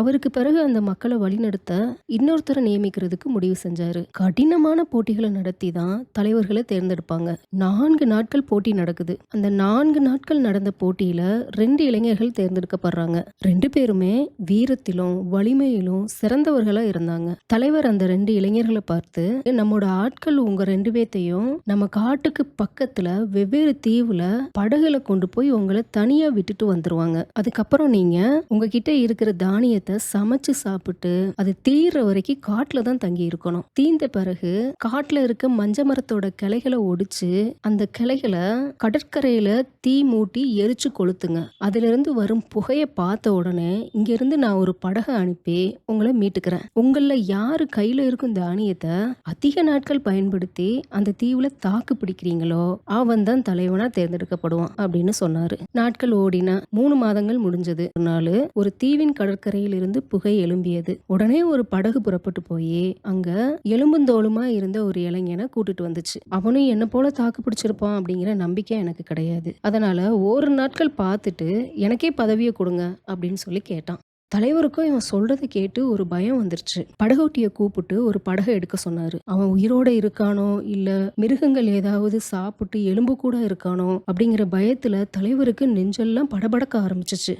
அவருக்கு பிறகு அந்த மக்களை வழிநடத்த இன்னொருத்தரை நியமிக்கிறதுக்கு முடிவு செஞ்சாரு. கடினமான போட்டிகளை நடத்தி தான் தலைவர்களை தேர்ந்தெடுப்பாங்க. நான்கு நாட்கள் போட்டி நடக்குது. அந்த நான்கு நாட்கள் நடந்த போட்டியில ரெண்டு இளைஞர்கள் தேர்ந்தெடுக்கப்படுறாங்க. ரெண்டு பேருமே வீரத்திலும் வலிமையிலும் சிறந்தவர்களா இருந்தாங்க. தலைவர் அந்த ரெண்டு இளைஞர்களை பார்த்து நம்மோட ஆட்கள் உங்க ரெண்டு பேத்தையும் நம்ம காட்டுக்கு பக்கத்துல வெவ்வேறு தீவுல படகுல கொண்டு போய் உங்களை தனியா விட்டுட்டு வந்துருவாங்க. அதுக்கப்புறம் நீங்க உங்ககிட்ட இருக்கிற தானியத்தை சமைச்சு சாப்பிட்டு அது தீர்ற வரைக்கும் காட்டுல தான் தங்கி இருக்கணும். தீந்த பிறகு காட்டுல இருக்க மஞ்ச மரத்தோட கிளைகளை ஒடிச்சு அந்த கிளைகளை கடற்கரையில தீ மூட்டி எரிச்சு கொளுத்துங்க. அதுல இருந்து வரும் புகையை பார்த்த உடனே இங்க இருந்து நான் ஒரு படகை அனுப்பி உங்களை மீட்டுக்கிறேன். உங்கள யாரு கையில இருக்கும் தானியத்தை அதிக நாட்கள் பயன்படுத்தி அந்த தீவுல தாக்கு பிடிக்கிறீங்களோ அவன் தான் தலைவனா தேர்ந்தெடுக்கப்படுவான் அப்படின்னு சொன்னாரு. நாட்கள் ஓடின மூணு மாதங்கள் முடிஞ்சது. ஒரு நாள் ஒரு தீவின் கடற்கரையில் இருந்து புகை எழும்பியது. உடனே ஒரு படகு புறப்பட்டு போய் அங்க எலும்புந்தோளுமா இருந்த ஒரு இளைஞனை கூட்டிட்டு வந்துச்சு. அவனும் என்ன போல தாக்கு பிடிச்சிருப்பான் அப்படிங்கிற நம்பிக்கை எனக்கு கிடையாது. அதனால ஒரு நாட்கள் பார்த்துட்டு எனக்கே பதவியை கொடுங்க அப்படின்னு சொல்லி கேட்டான். தலைவருக்கும் இவன் சொல்றதை கேட்டு ஒரு பயம் வந்துருச்சு. படகோட்டியை கூப்பிட்டு ஒரு படகை எடுக்க சொன்னாரு. அவன் உயிரோட இருக்கானோ? இல்ல மிருகங்கள் ஏதாவது சாப்பிட்டு எலும்பு கூட இருக்கானோ? அப்படிங்கிற பயத்துல தலைவருக்கு நெஞ்செல்லாம் படபடக்க ஆரம்பிச்சிச்சு.